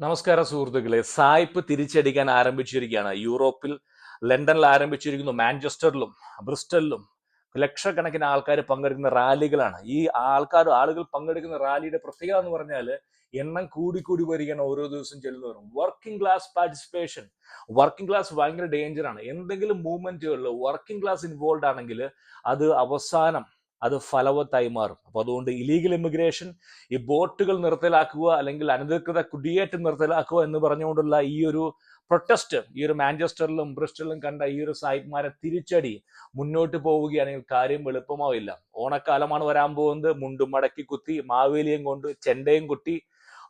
നമസ്കാരം സുഹൃത്തുക്കളെ. സായിപ്പ് തിരിച്ചടിക്കാൻ ആരംഭിച്ചിരിക്കുകയാണ്. യൂറോപ്പിൽ ലണ്ടനിൽ ആരംഭിച്ചിരിക്കുന്നു. മാഞ്ചസ്റ്ററിലും ബ്രിസ്റ്റലിലും ലക്ഷക്കണക്കിന് ആൾക്കാർ പങ്കെടുക്കുന്ന റാലികളാണ്. ഈ ആൾക്കാർ ആളുകൾ പങ്കെടുക്കുന്ന റാലിയുടെ പ്രത്യേകത എന്ന് പറഞ്ഞാൽ എണ്ണം കൂടി കൂടി വരികയാണ് ഓരോ ദിവസം ചെല്ലുന്നവരും working class participation working class ഭയങ്കര ഡേഞ്ചറാണ് എന്തെങ്കിലും മൂവ്മെന്റുകളിൽ വർക്കിംഗ് ക്ലാസ് ഇൻവോൾവ് ആണെങ്കിൽ അത് അവസാനം അത് ഫലവത്തായി മാറും. അപ്പൊ അതുകൊണ്ട് ഇലീഗൽ ഇമിഗ്രേഷൻ ഈ ബോട്ടുകൾ നിർത്തലാക്കുക അല്ലെങ്കിൽ അനധികൃത കുടിയേറ്റം നിർത്തലാക്കുക എന്ന് പറഞ്ഞുകൊണ്ടുള്ള ഈ ഒരു പ്രൊട്ടസ്റ്റ് ഈ ഒരു മാഞ്ചസ്റ്ററിലും ബ്രിസ്റ്റലിലും കണ്ട ഈ ഒരു സാഹിബ്മാരെ തിരിച്ചടി മുന്നോട്ട് പോവുകയാണെങ്കിൽ കാര്യം എളുപ്പമാവില്ല. ഓണക്കാലമാണ് വരാൻ പോകുന്നത്. മുണ്ടും മടക്കി കുത്തി മാവേലിയും കൊണ്ട് ചെണ്ടയും കുത്തി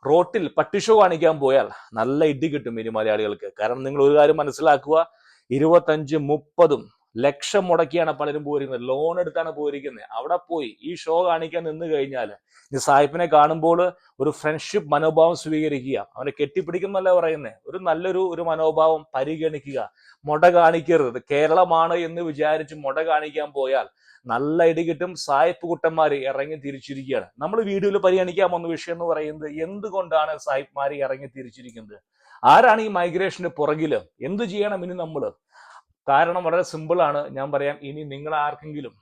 റോട്ടിൽ പട്ടിഷോ കാണിക്കാൻ പോയാൽ നല്ല ഇടി കിട്ടും ഇനി മലയാളികൾക്ക്. കാരണം നിങ്ങൾ ഒരു കാര്യം മനസ്സിലാക്കുക ഇരുപത്തഞ്ച് മുപ്പതും ലക്ഷം മുടക്കിയാണ് പലരും പോയിരിക്കുന്നത് ലോൺ എടുത്താണ് പോയിരിക്കുന്നത്. അവിടെ പോയി ഈ ഷോ കാണിക്കാൻ നിന്ന് കഴിഞ്ഞാൽ ഈ സായിപ്പിനെ കാണുമ്പോൾ ഒരു ഫ്രണ്ട്ഷിപ്പ് മനോഭാവം സ്വീകരിക്കുക. അവനെ കെട്ടിപ്പിടിക്കുന്നല്ല പറയുന്നത് ഒരു നല്ലൊരു ഒരു മനോഭാവം പരിഗണിക്കുക. മുട കാണിക്കരുത്. കേരളമാണ് എന്ന് വിചാരിച്ച് മുട കാണിക്കാൻ പോയാൽ നല്ല ഇടി കിട്ടും. സായിപ്പ് കുട്ടന്മാർ ഇറങ്ങി തിരിച്ചിരിക്കുകയാണ്. നമ്മൾ വീഡിയോയിൽ പരിഗണിക്കാൻ വന്ന വിഷയം എന്ന് പറയുന്നത്? എന്തുകൊണ്ടാണ് സായിപ്പ്മാർ ഇറങ്ങി തിരിച്ചിരിക്കുന്നത്? ആരാണ് ഈ മൈഗ്രേഷന് പുറകിൽ എന്ത് ചെയ്യണം ഇനി നമ്മൾ കാരണം വളരെ സിമ്പിളാണ് ഞാൻ പറയാം ഇനി നിങ്ങൾ ആർക്കെങ്കിലും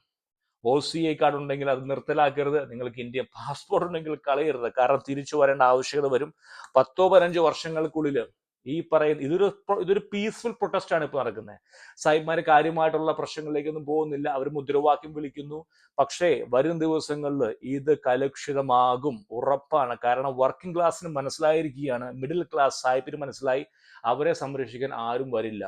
ഒ സി ഐ കാർഡ് ഉണ്ടെങ്കിൽ അത് നിർത്തലാക്കരുത്. നിങ്ങൾക്ക് ഇന്ത്യൻ പാസ്പോർട്ട് ഉണ്ടെങ്കിൽ കളയരുത്. കാരണം തിരിച്ചു വരേണ്ട ആവശ്യകത വരും. പത്തോ പതിനഞ്ചോ വർഷങ്ങൾക്കുള്ളിൽ ഈ പറയുന്ന ഇതൊരു ഇതൊരു പീസ്ഫുൾ പ്രൊട്ടസ്റ്റ് ആണ് ഇപ്പൊ നടക്കുന്നത് സാഹിബ്മാര് കാര്യമായിട്ടുള്ള പ്രശ്നങ്ങളിലേക്കൊന്നും പോകുന്നില്ല. അവർ മുദ്രാവാക്യം വിളിക്കുന്നു. പക്ഷേ വരും ദിവസങ്ങളിൽ ഇത് കലുഷിതമാകും. ഉറപ്പാണ്. കാരണം വർക്കിംഗ് ക്ലാസ്സിന് മനസ്സിലായിരിക്കുകയാണ്. മിഡിൽ ക്ലാസ് സാഹിബിന് മനസ്സിലായി. അവരെ സംരക്ഷിക്കാൻ ആരും വരില്ല.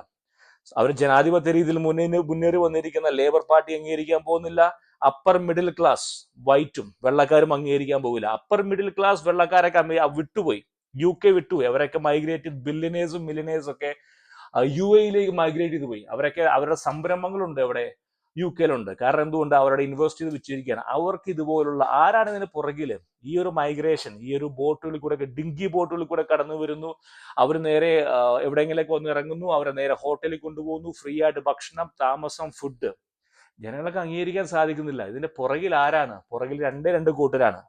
അവർ ജനാധിപത്യ രീതിയിൽ മുന്നേ മുന്നേറി വന്നിരിക്കുന്ന ലേബർ പാർട്ടി അംഗീകരിക്കാൻ പോകുന്നില്ല. അപ്പർ മിഡിൽ ക്ലാസ് വൈറ്റും വെള്ളക്കാരും അംഗീകരിക്കാൻ പോകില്ല. അപ്പർ മിഡിൽ ക്ലാസ് വെള്ളക്കാരൊക്കെ വിട്ടുപോയി. യു കെ വിട്ടുപോയി. അവരൊക്കെ മൈഗ്രേറ്റ് ബില്ലിനേഴ്സും മില്ലിനേഴ്സും ഒക്കെ യു എയിലേക്ക് മൈഗ്രേറ്റ് ചെയ്ത് പോയി. അവരൊക്കെ അവരുടെ സംരംഭങ്ങളുണ്ട് അവിടെ. യു കെയിലുണ്ട് കാരണം എന്തുകൊണ്ട്? അവരുടെ ഇൻവെസ്റ്റ് ചെയ്ത് വെച്ചിരിക്കുകയാണ് അവർക്ക് ഇതുപോലുള്ള ആരാണ് ഇതിന് പുറകിൽ? ഈ ഒരു മൈഗ്രേഷൻ ഈ ഒരു ബോട്ടുകളിൽ കൂടെ ഡിങ്കി ബോട്ടുകളിൽ കൂടെ കടന്നു വരുന്നു. അവർ നേരെ എവിടെയെങ്കിലൊക്കെ വന്ന് ഇറങ്ങുന്നു. അവരെ നേരെ ഹോട്ടലിൽ കൊണ്ടുപോകുന്നു. ഫ്രീ ആയിട്ട് ഭക്ഷണം താമസം ഫുഡ് ജനങ്ങൾക്ക് അംഗീകരിക്കാൻ സാധിക്കുന്നില്ല. ഇതിന്റെ പുറകിൽ ആരാണ്? പുറകിൽ രണ്ടേ രണ്ട് കൂട്ടരാണ്.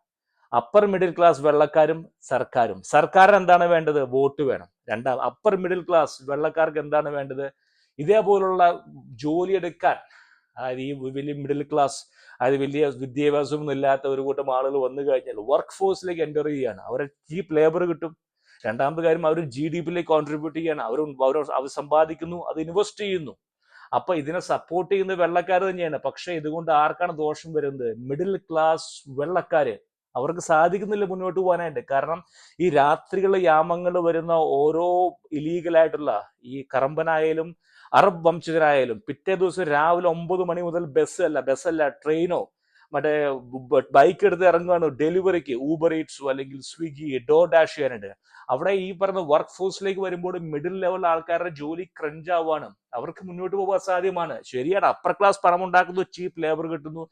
അപ്പർ മിഡിൽ ക്ലാസ് വെള്ളക്കാരും സർക്കാരും. സർക്കാരിന് എന്താണ് വേണ്ടത്? വോട്ട് വേണം. രണ്ടാം അപ്പർ മിഡിൽ ക്ലാസ് വെള്ളക്കാർക്ക് എന്താണ് വേണ്ടത്? ഇതേപോലുള്ള ജോലി എടുക്കാൻ അതായത് ഈ വലിയ മിഡിൽ ക്ലാസ് അതായത് വലിയ വിദ്യാഭ്യാസമൊന്നും ഇല്ലാത്ത ഒരു കൂട്ടം ആളുകൾ വന്നു കഴിഞ്ഞാൽ വർക്ക് ഫോഴ്സിലേക്ക് എന്റർ ചെയ്യുകയാണ്. അവരെ ചീപ്പ് ലേബർ കിട്ടും. രണ്ടാമത്തെ കാര്യം അവർ ജി ഡി പിയിലേക്ക് കോൺട്രിബ്യൂട്ട് അവർ അവർ അവർ സമ്പാദിക്കുന്നു അത് ഇൻവെസ്റ്റ് ചെയ്യുന്നു. അപ്പൊ ഇതിനെ സപ്പോർട്ട് ചെയ്യുന്ന വെള്ളക്കാർ തന്നെയാണ്. പക്ഷെ ഇതുകൊണ്ട് ആർക്കാണ് ദോഷം വരുന്നത്? മിഡിൽ ക്ലാസ് വെള്ളക്കാര്. അവർക്ക് സാധിക്കുന്നില്ല മുന്നോട്ട് പോകാനായിട്ട്. കാരണം ഈ രാത്രികളിലെ യാമങ്ങൾ വരുന്ന ഓരോ ഇലീഗലായിട്ടുള്ള ഈ കറമ്പനായാലും അറബ് വംശജരായാലും പിറ്റേ ദിവസം രാവിലെ ഒമ്പത് മണി മുതൽ ബസ് അല്ല ബസ്സല്ല ട്രെയിനോ മറ്റേ ബൈക്ക് എടുത്ത് ഇറങ്ങുകയാണ് ഡെലിവറിക്ക് ഊബർ ഈറ്റ്സോ അല്ലെങ്കിൽ സ്വിഗ്ഗി ഡോ ഡാഷ് ചെയ്യാനായിട്ട്. അവിടെ ഈ പറഞ്ഞ വർക്ക് ഫോഴ്സിലേക്ക് വരുമ്പോൾ മിഡിൽ ലെവൽ ആൾക്കാരുടെ ജോലി ക്രഞ്ച് ആവുകയാണ് അവർക്ക് മുന്നോട്ട് പോകാൻ സാധ്യമാണ്. ശരിയാണ് അപ്പർ ക്ലാസ് പണം ഉണ്ടാക്കുന്നു ചീപ്പ് ലേബർ കിട്ടുന്നു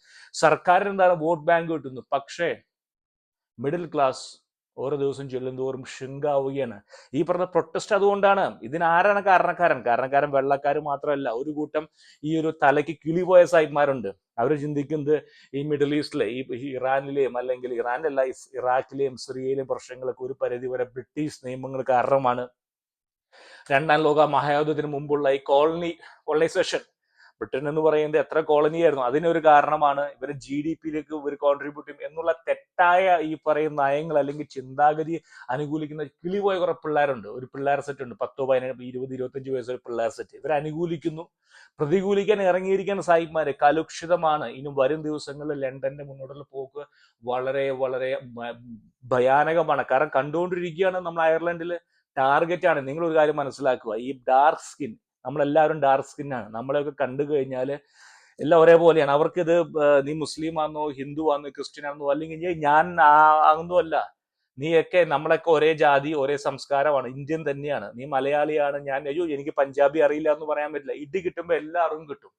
സർക്കാരിന് എന്താണ് വോട്ട് ബാങ്ക് കിട്ടുന്നു. പക്ഷേ മിഡിൽ ക്ലാസ് ഓരോ ദിവസം ചെല്ലുന്തോറും ഷിങ്കാവുകയാണ് ഈ പറഞ്ഞ പ്രൊട്ടസ്റ്റ് അതുകൊണ്ടാണ്. ഇതിനാരാണ് കാരണക്കാരൻ? കാരണക്കാരൻ വെള്ളക്കാർ മാത്രമല്ല. ഒരു കൂട്ടം ഈ ഒരു തലയ്ക്ക് കിളിപോയ സായിപ്മാരുണ്ട് അവർ ചിന്തിക്കുന്നത് ഈ മിഡിൽ ഈസ്റ്റിലെ ഈ ഇറാനിലെയും അല്ലെങ്കിൽ ഇറാനിലല്ല ഇറാഖിലെയും സിറിയയിലെയും പ്രശ്നങ്ങളൊക്കെ ഒരു പരിധി വരെ ബ്രിട്ടീഷ് നിയമങ്ങൾ കാരണമാണ്. രണ്ടാം ലോക മഹായുദ്ധത്തിന് മുമ്പുള്ള ഈ കോളനി കോളനൈസേഷൻ ബ്രിട്ടൻ എന്ന് പറയുന്നത് എത്ര കോളനി ആയിരുന്നു. അതിനൊരു കാരണമാണ് ഇവർ ജി ഡി പിയിലേക്ക് ഇവർ കോൺട്രിബ്യൂട്ട് ചെയ്യും എന്നുള്ള തെറ്റായ ഈ പറയുന്ന നയങ്ങൾ അല്ലെങ്കിൽ ചിന്താഗതി അനുകൂലിക്കുന്ന കിളിപോയ കുറെ പിള്ളേരുണ്ട്. ഒരു പിള്ളേർ സെറ്റ് ഉണ്ട്. പത്തോ പതിനേഴ് ഇരുപത് ഇരുപത്തഞ്ച് വയസ്സൊരു പിള്ളേർ സെറ്റ് ഇവർ അനുകൂലിക്കുന്നു. പ്രതികൂലിക്കാൻ ഇറങ്ങിയിരിക്കുന്ന സായിപ്മാര് കലുഷിതമാണ്. ഇനി വരും ദിവസങ്ങളിൽ ലണ്ടന്റെ മുന്നോട്ടുള്ള പോക്ക് വളരെ വളരെ ഭയാനകമാണ്. കാരണം കണ്ടുകൊണ്ടിരിക്കുകയാണ് നമ്മൾ അയർലൻഡിൽ ടാർഗറ്റ് ആണ് നിങ്ങൾ ഒരു കാര്യം മനസ്സിലാക്കുക. ഈ ഡാർക്ക് സ്കിൻ നമ്മളെല്ലാവരും ഡാർക്ക് സ്കിൻ ആണ്. നമ്മളെയൊക്കെ കണ്ടു കഴിഞ്ഞാൽ എല്ലാം ഒരേപോലെയാണ്. അവർക്ക് ഇത് നീ മുസ്ലിം ആണെന്നോ ഹിന്ദു ആണെന്നോ ക്രിസ്ത്യൻ ആണെന്നോ അല്ലെങ്കിൽ ഞാൻ- ഞാൻ ആകുന്നോ അല്ല നീയൊക്കെ നമ്മളൊക്കെ ഒരേ ജാതി ഒരേ സംസ്കാരമാണ്. ഇന്ത്യൻ തന്നെയാണ്. നീ മലയാളിയാണ് ഞാൻ അയ്യോ എനിക്ക് പഞ്ചാബി അറിയില്ല എന്ന് പറയാൻ പറ്റില്ല. ഇടി കിട്ടുമ്പോൾ എല്ലാവർക്കും കിട്ടും.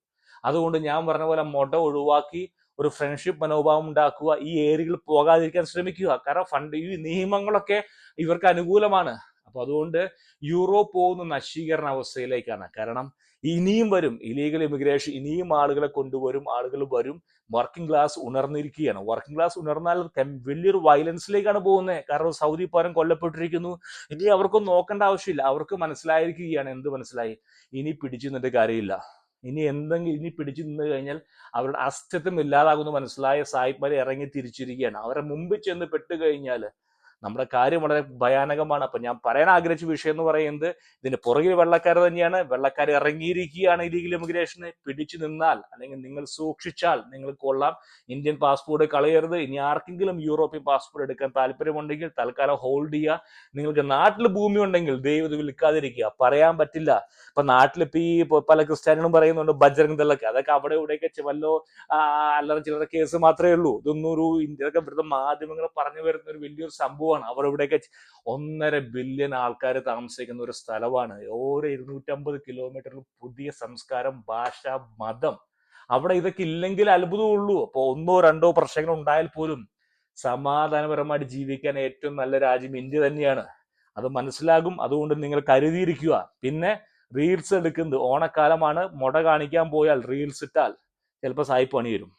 അതുകൊണ്ട് ഞാൻ പറഞ്ഞ പോലെ മൊട ഒഴിവാക്കി ഒരു ഫ്രണ്ട്ഷിപ്പ് മനോഭാവം ഉണ്ടാക്കുക ഈ ഏരിയകൾ പോകാതിരിക്കാൻ ശ്രമിക്കുക. കാരണം ഫണ്ട് ഈ നിയമങ്ങളൊക്കെ ഇവർക്ക് അനുകൂലമാണ്. അപ്പൊ അതുകൊണ്ട് യൂറോപ്പ് പോകുന്ന നശീകരണ അവസ്ഥയിലേക്കാണ്. കാരണം ഇനിയും വരും. ഇലീഗൽ ഇമിഗ്രേഷൻ ഇനിയും ആളുകളെ കൊണ്ടുവരും ആളുകൾ വരും. വർക്കിംഗ് ക്ലാസ് ഉണർന്നിരിക്കുകയാണ്. വർക്കിംഗ് ക്ലാസ് ഉണർന്നാൽ വലിയൊരു വയലൻസിലേക്കാണ് പോകുന്നത് കാരണം സൗദി പൗരൻ കൊല്ലപ്പെട്ടിരിക്കുന്നു. ഇനി അവർക്കൊന്നും നോക്കേണ്ട ആവശ്യമില്ല. അവർക്ക് മനസ്സിലായിരിക്കുകയാണ്. എന്ത് മനസ്സിലായി? ഇനി പിടിച്ചു നിന്നിട്ട് കാര്യമില്ല. ഇനി എന്തെങ്കിലും ഇനി പിടിച്ചു നിന്ന് കഴിഞ്ഞാൽ അവരുടെ അസ്തിത്വം ഇല്ലാതാകുന്നു മനസ്സിലായ സായിപ്മാരെ ഇറങ്ങി തിരിച്ചിരിക്കുകയാണ്. അവരെ മുമ്പിൽ ചെന്ന് പെട്ട് കഴിഞ്ഞാൽ നമ്മുടെ കാര്യം വളരെ ഭയാനകമാണ്. അപ്പൊ ഞാൻ പറയാൻ ആഗ്രഹിച്ച വിഷയം എന്ന് പറയുന്നത് ഇതിന്റെ പുറകിൽ വെള്ളക്കാർ തന്നെയാണ്. വെള്ളക്കാർ ഇറങ്ങിയിരിക്കുകയാണ് ഇലീഗൽ ഇമിഗ്രേഷന് പിടിച്ചു നിന്നാൽ അല്ലെങ്കിൽ നിങ്ങൾ സൂക്ഷിച്ചാൽ നിങ്ങൾ കൊള്ളാം. ഇന്ത്യൻ പാസ്പോർട്ട് കളയരുത്. ഇനി ആർക്കെങ്കിലും യൂറോപ്യൻ പാസ്പോർട്ട് എടുക്കാൻ താല്പര്യമുണ്ടെങ്കിൽ തൽക്കാലം ഹോൾഡ് ചെയ്യുക. നിങ്ങൾക്ക് നാട്ടിൽ ഭൂമി ഉണ്ടെങ്കിൽ ദൈവം വിൽക്കാതിരിക്കുക പറയാൻ പറ്റില്ല. ഇപ്പൊ നാട്ടിൽ ഇപ്പൊ ഈ പല ക്രിസ്ത്യാനികളും പറയുന്നുണ്ട് ബജ്രംഗ് ദളൊക്കെ അതൊക്കെ അവിടെ ഇവിടെയൊക്കെ വല്ലോ അല്ലറ ചില്ലറ കേസ് മാത്രമേ ഉള്ളൂ. ഇതൊന്നും ഒരു ഇന്ത്യയൊക്കെ ഇവിടുത്തെ മാധ്യമങ്ങൾ പറഞ്ഞു വരുന്ന ഒരു വലിയൊരു സംഭവമാണ് അവർ ഇവിടെയൊക്കെ ഒന്നര ബില്യൺ ആൾക്കാർ താമസിക്കുന്ന ഒരു സ്ഥലമാണ്. ഓരോ ഇരുന്നൂറ്റമ്പത് കിലോമീറ്ററിൽ പുതിയ സംസ്കാരം ഭാഷ മതം. അവിടെ ഇതൊക്കെ ഇല്ലെങ്കിൽ അത്ഭുതമുള്ളൂ. അപ്പോൾ ഒന്നോ രണ്ടോ പ്രശ്നങ്ങൾ ഉണ്ടായാൽ പോലും സമാധാനപരമായിട്ട് ജീവിക്കാൻ ഏറ്റവും നല്ല രാജ്യം ഇന്ത്യ തന്നെയാണ്. അത് മനസ്സിലാകും. അതുകൊണ്ട് നിങ്ങൾ കരുതിയിരിക്കുക. പിന്നെ റീൽസ് എടുക്കുന്നത് ഓണക്കാലമാണ്. മുട കാണിക്കാൻ പോയാൽ റീൽസ് ഇട്ടാൽ ചിലപ്പോൾ സായി പണി വരും.